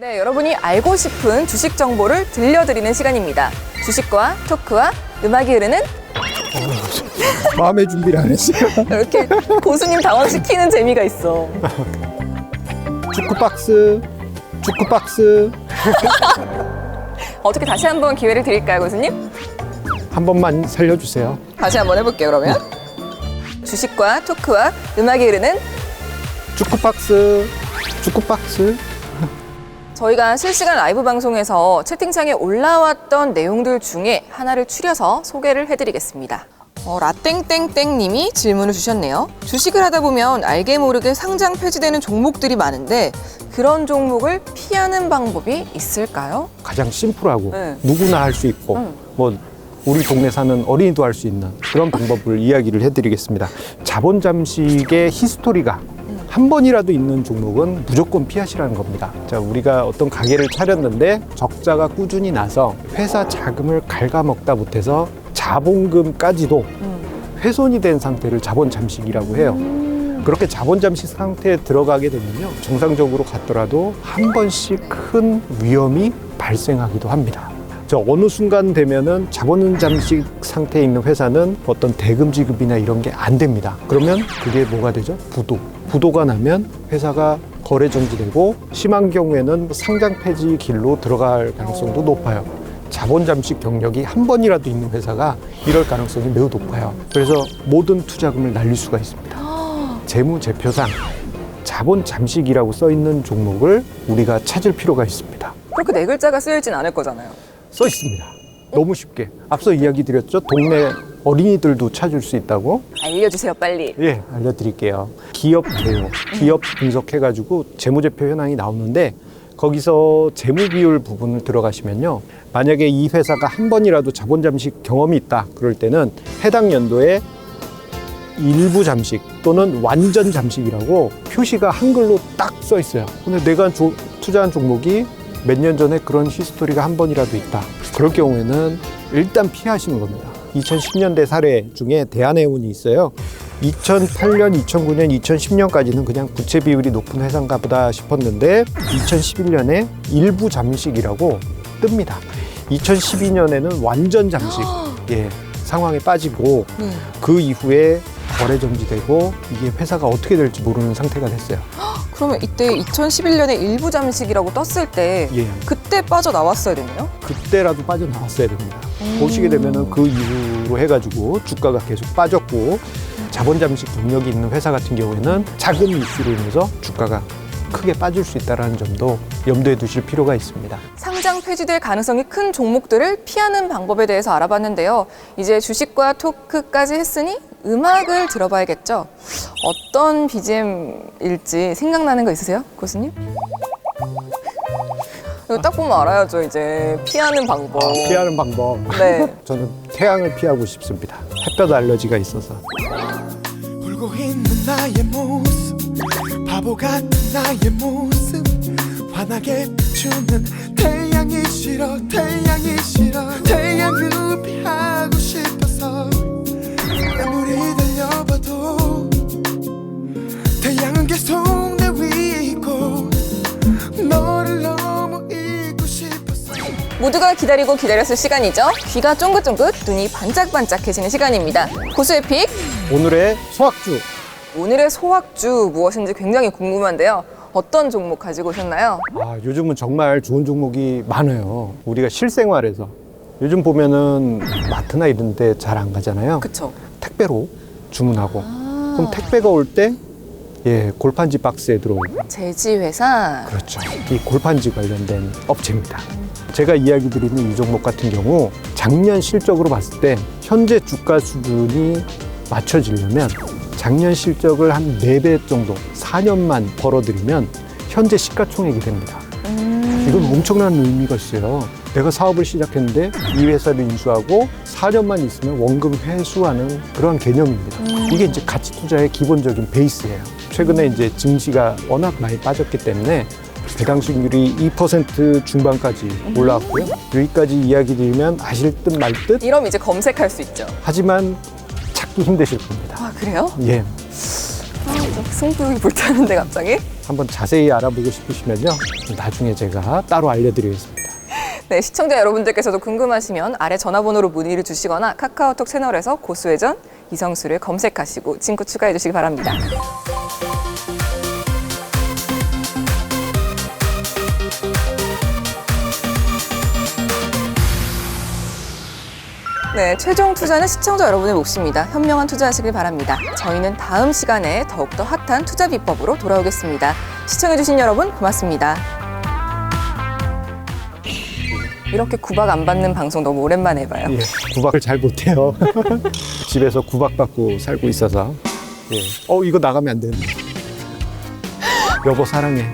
네, 여러분이 알고 싶은 주식 정보를 들려드리는 시간입니다. 주식과 토크와 음악이 흐르는 마음의 준비를 안 했어요. 이렇게 고수님 당황시키는 재미가 있어. 축구 박스, 축구 박스 어떻게 다시 한번 기회를 드릴까요, 고수님? 한 번만 살려주세요. 다시 한번 해볼게요, 그러면. 주식과 토크와 음악이 흐르는 축구 박스, 축구 박스. 저희가 실시간 라이브 방송에서 채팅창에 올라왔던 내용들 중에 하나를 추려서 소개를 해드리겠습니다. 어, 라땡땡땡님이 질문을 주셨네요. 주식을 하다 보면 알게 모르게 상장 폐지되는 종목들이 많은데 그런 종목을 피하는 방법이 있을까요? 가장 심플하고 네. 누구나 할 수 있고 음. 뭐 우리 동네 사는 어린이도 할 수 있는 그런 방법을 이야기를 해드리겠습니다. 자본 잠식의 히스토리가 한 번이라도 있는 종목은 무조건 피하시라는 겁니다. 자, 우리가 어떤 가게를 차렸는데 적자가 꾸준히 나서 회사 자금을 갉아먹다 못해서 자본금까지도 훼손이 된 상태를 자본 잠식이라고 해요. 그렇게 자본 잠식 상태에 들어가게 되면요. 정상적으로 갔더라도 한 번씩 큰 위험이 발생하기도 합니다. 저 어느 순간 되면은 자본 잠식 상태에 있는 회사는 어떤 대금 지급이나 이런 게 안 됩니다. 그러면 그게 뭐가 되죠? 부도. 부도가 나면 회사가 거래 정지되고 심한 경우에는 상장 폐지 길로 들어갈 가능성도 높아요. 자본 잠식 경력이 한 번이라도 있는 회사가 이럴 가능성이 매우 높아요. 그래서 모든 투자금을 날릴 수가 있습니다. 재무 제표상 자본 잠식이라고 써 있는 종목을 우리가 찾을 필요가 있습니다. 그렇게 네 글자가 쓰여있진 않을 거잖아요. 써 있습니다. 너무 쉽게. 앞서 이야기 드렸죠. 동네 어린이들도 찾을 수 있다고. 알려주세요, 빨리. 예, 알려드릴게요. 기업 개요, 기업 분석해가지고 재무제표 현황이 나오는데 거기서 재무 비율 부분을 들어가시면요. 만약에 이 회사가 한 번이라도 자본 잠식 경험이 있다. 그럴 때는 해당 연도에 일부 잠식 또는 완전 잠식이라고 표시가 한글로 딱 써 있어요. 근데 내가 조- 투자한 종목이 몇 년 전에 그런 히스토리가 한 번이라도 있다. 그럴 경우에는 일단 피하시는 겁니다. 2010년대 사례 중에 대한해운이 있어요. 2008년, 2009년, 2010년까지는 그냥 부채 비율이 높은 회사인가 보다 싶었는데 2011년에 일부 잠식이라고 뜹니다. 2012년에는 완전 잠식 예, 상황에 빠지고 네. 그 이후에 거래 정지되고 이게 회사가 어떻게 될지 모르는 상태가 됐어요. 그러면 이때 2011년에 일부 잠식이라고 떴을 때 예. 그때 빠져 나왔어야 되네요? 그때라도 빠져나왔어야 됩니다. 보시게 되면은 그 이후로 해가지고 주가가 계속 빠졌고 자본 잠식 경력이 있는 회사 같은 경우에는 자금 이슈로 인해서 주가가 크게 빠질 수 있다는 점도 염두에 두실 필요가 있습니다. 상장 폐지될 가능성이 큰 종목들을 피하는 방법에 대해서 알아봤는데요. 이제 주식과 토크까지 했으니 음악을 들어봐야겠죠. 어떤 BGM일지 생각나는 거 있으세요, 교수님? 이거 딱 보면 알아야죠, 이제 피하는 방법. 피하는 방법. 네. 저는 태양을 피하고 싶습니다. 햇볕 알러지가 있어서. 울고 있는 나의 모습 바보 같은 나의 모습 환하게 비추는 태양이 싫어 태양이 싫어 태양을 피하고 싶어서 모두가 기다리고 기다렸을 시간이죠. 귀가 쫑긋쫑긋, 눈이 반짝반짝해지는 시간입니다. 고수의 픽, 오늘의 소학주 오늘의 소확주 무엇인지 굉장히 궁금한데요. 어떤 종목 가지고 오셨나요? 아, 요즘은 정말 좋은 종목이 많아요. 우리가 실생활에서 요즘 보면은 마트나 이런 데 잘 안 가잖아요. 그쵸. 택배로 주문하고 그럼 택배가 올 때 예, 골판지 박스에 들어오고 제지회사. 그렇죠. 이 골판지 관련된 업체입니다. 제가 이야기 드리는 이 종목 같은 경우 작년 실적으로 봤을 때 현재 주가 수준이 맞춰지려면 작년 실적을 한 네 배 정도 4년만 벌어들이면 현재 시가총액이 됩니다. 이건 엄청난 의미가 있어요. 내가 사업을 시작했는데 이 회사를 인수하고 4년만 있으면 원금 회수하는 그런 개념입니다. 이게 이제 가치 투자의 기본적인 베이스예요. 최근에 이제 증시가 워낙 많이 빠졌기 때문에 배당 수익률이 2% 중반까지 올라왔고요. 여기까지 이야기 드리면 아실 듯 말 듯 이러면 이제 검색할 수 있죠. 하지만 찾기 힘드실 겁니다. 아, 그래요? 예. 좀 승부욕이 불타는데 갑자기? 한번 자세히 알아보고 싶으시면요. 나중에 제가 따로 알려드리겠습니다. 네, 시청자 여러분들께서도 궁금하시면 아래 전화번호로 문의를 주시거나 카카오톡 채널에서 고수회전 이성수를 검색하시고 친구 추가해 주시기 바랍니다. 네, 최종 투자는 시청자 여러분의 몫입니다. 현명한 투자하시길 바랍니다. 저희는 다음 시간에 더욱더 핫한 투자 비법으로 돌아오겠습니다. 시청해주신 여러분 고맙습니다. 이렇게 구박 안 받는 방송 너무 오랜만에 봐요. 예, 구박을 잘 못해요. 집에서 구박받고 살고 있어서. 예. 어, 이거 나가면 안 되는데. 여보, 사랑해.